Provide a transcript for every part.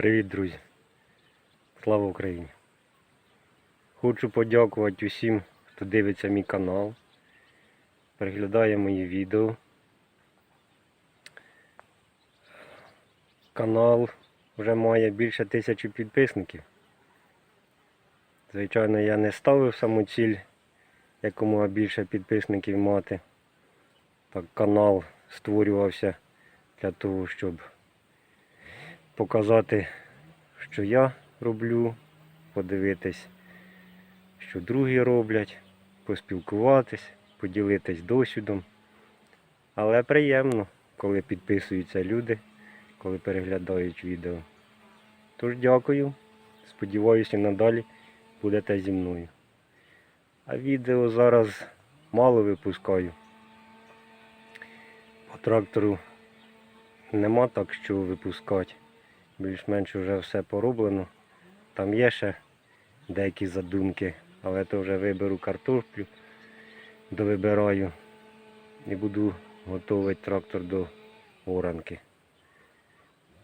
Привіт, друзі! Слава Україні! Хочу подякувати усім, хто дивиться мій канал, переглядає мої відео. Канал вже має більше тисячі підписників. Звичайно, я не ставив саму ціль якомога більше підписників мати. Так канал створювався для того, щоб показати, що я роблю, подивитись, що другі роблять, поспілкуватись, поділитись досвідом. Але приємно, коли підписуються люди, коли переглядають відео. Тож дякую. Сподіваюся, надалі будете зі мною. А відео зараз мало випускаю. По трактору нема так, що випускати. Більш-менш вже все пороблено. Там є ще деякі задумки, але то вже виберу картоплю, довибираю і буду готувати трактор до оранки.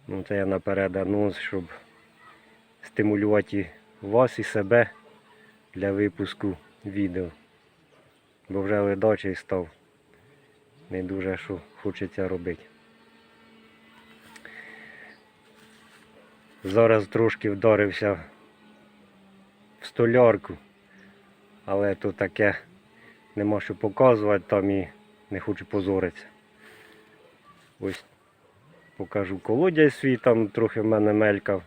Ну, це я наперед анонс, щоб стимулювати вас і себе для випуску відео. Бо вже ледачий став. Не дуже що хочеться робити. Зараз трошки вдарився в столярку, але то таке нема що показувати там і не хочу позоритися. Ось покажу колодязь свій, там трохи в мене мелькав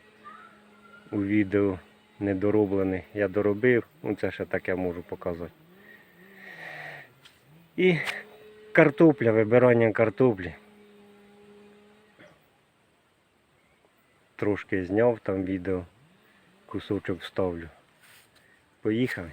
у відео недороблений. Я доробив, ну це ще таке можу показати. І картопля, вибирання картоплі. Трошки зняв там відео, кусочок вставлю. Поїхали.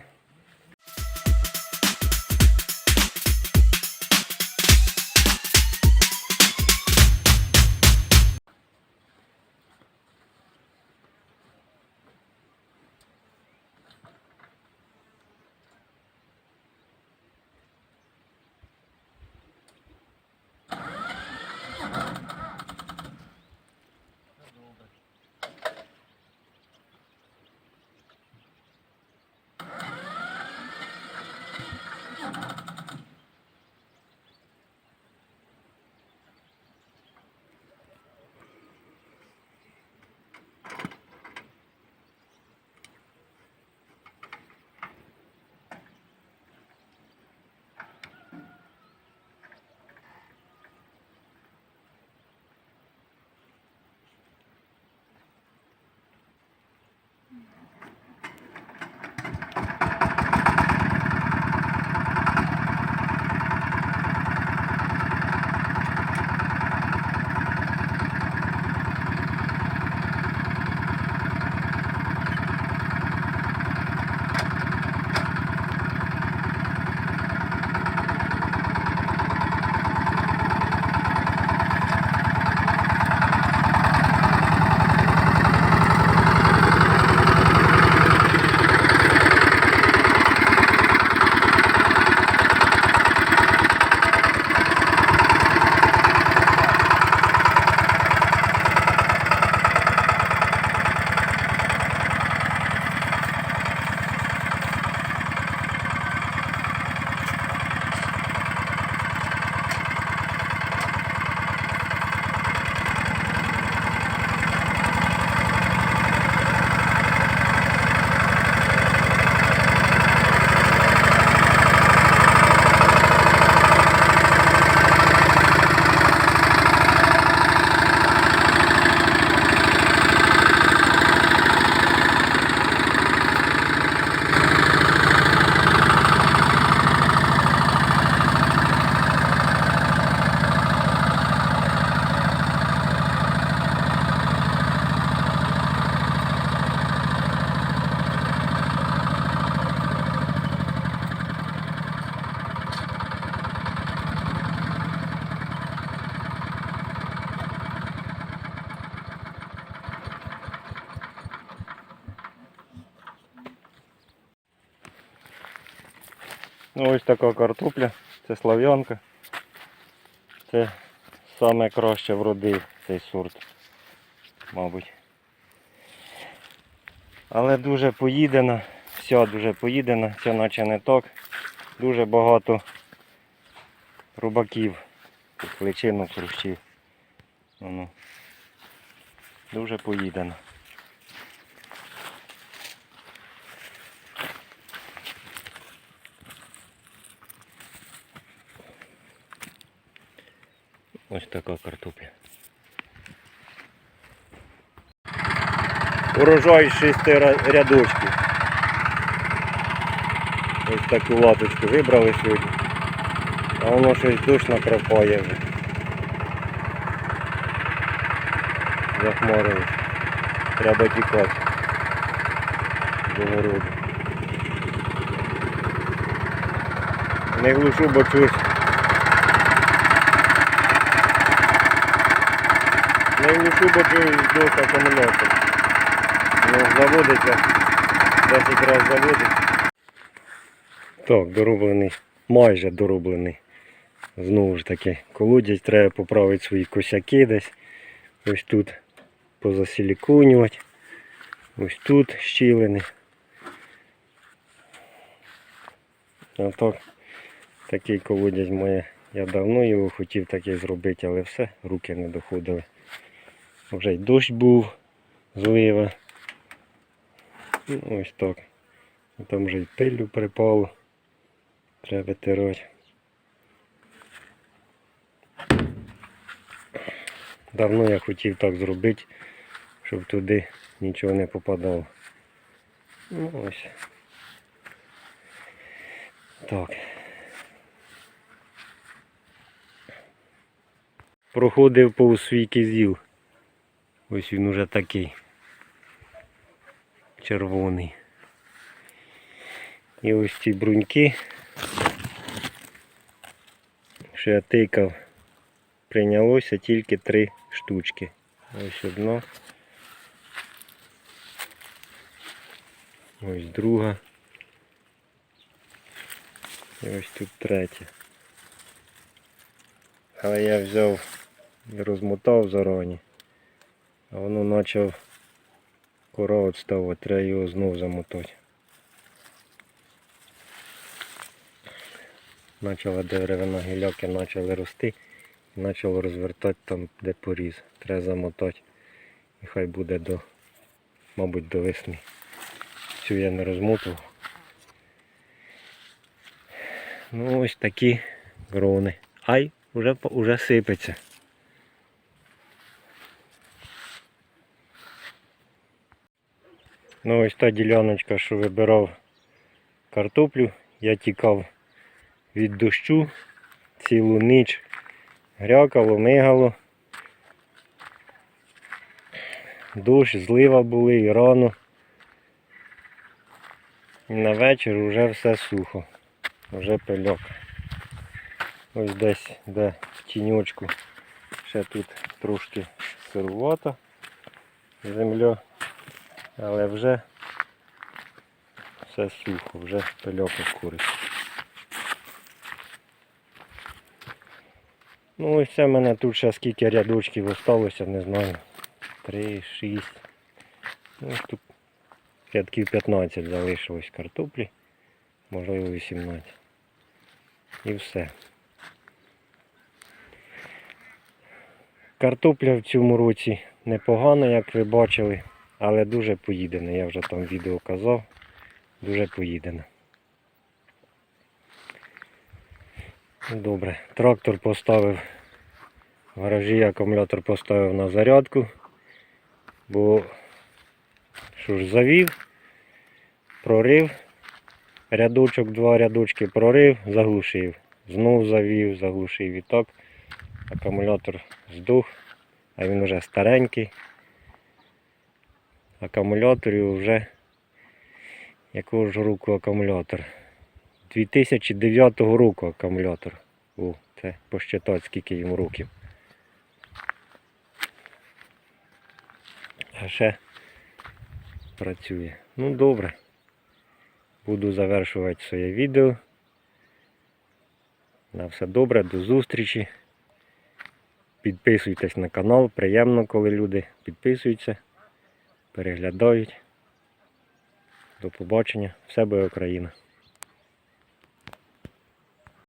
Ну, ось така картопля, це слав'янка. Це саме краще вродив цей сорт, мабуть. Але дуже поїдена, вся дуже поїдена, це наче не так. Дуже багато рубаків, личинок хрущів. Воно. Дуже поїдена. Ось така картопля. Урожай шести рядочків. Ось таку латочку вибрали сьогодні. А воно щось дощ накрапає вже. Захмарилось. Треба тікати. До городу. Не глушу, бо чусь. Глушу, бо чусь здох акумулятор. Ну, заводиться. 10 разів заводить. Так, дороблений, майже дороблений. Знову ж таки, колодязь треба поправити свої косяки десь. Ось тут позасиліконювати. Ось тут щілини. А так, такий колодязь має. Я давно його хотів такий зробити, але все, руки не доходили. Вже й дощ був, злива. Ну, ось так. Там вже й пилю припало. Треба витирати. Давно я хотів так зробити, щоб туди нічого не попадало. Ну ось. Так. Проходив повз свій кизіл. Ось він уже такий. Червоний. І ось ці бруньки, що я тикав, прийнялося тільки три штучки. Ось одна. Ось друга. І ось тут третя. Але я взяв і розмотав зарані, а воно почав кора відставати, треба його знов замотати. Почала деревина гіляки почали рости і почало розвертати там, де поріз. Треба замотати. І хай буде до, мабуть, до весни. Цю я не розмотував. Ну ось такі грони. Ай, уже, по- уже сипеться. Ну ось та діляночка, що вибирав картоплю, я тікав від дощу цілу ніч. Грякало, мигало. Дощ, злива були і рано. І на вечір вже все сухо. Вже пильок. Ось десь де в тіньочку. Ще тут трошки сирувата земля. Але вже все сухо, вже пильок курить. Ну ось це в мене тут ще скільки рядочків осталося, не знаю. 3, 6. Ну, тут рядків 15 залишилось картоплі, можливо 18. І все. Картопля в цьому році непогана, як ви бачили, але дуже поїдена. Я вже там відео казав. Дуже поїдена. Добре, трактор поставив в гаражі, акумулятор поставив на зарядку, бо що ж завів, прорив, рядочок, два рядочки прорив, заглушив. Знов завів, заглушив і так. Акумулятор здух, а він вже старенький. Акумуляторів вже якого ж року акумулятор? 2009 року акумулятор. О, це посчитати скільки йому років. А ще працює. Ну добре. Буду завершувати своє відео. На все добре, до зустрічі. Підписуйтесь на канал. Приємно, коли люди підписуються, переглядають. До побачення, в себе, Україна!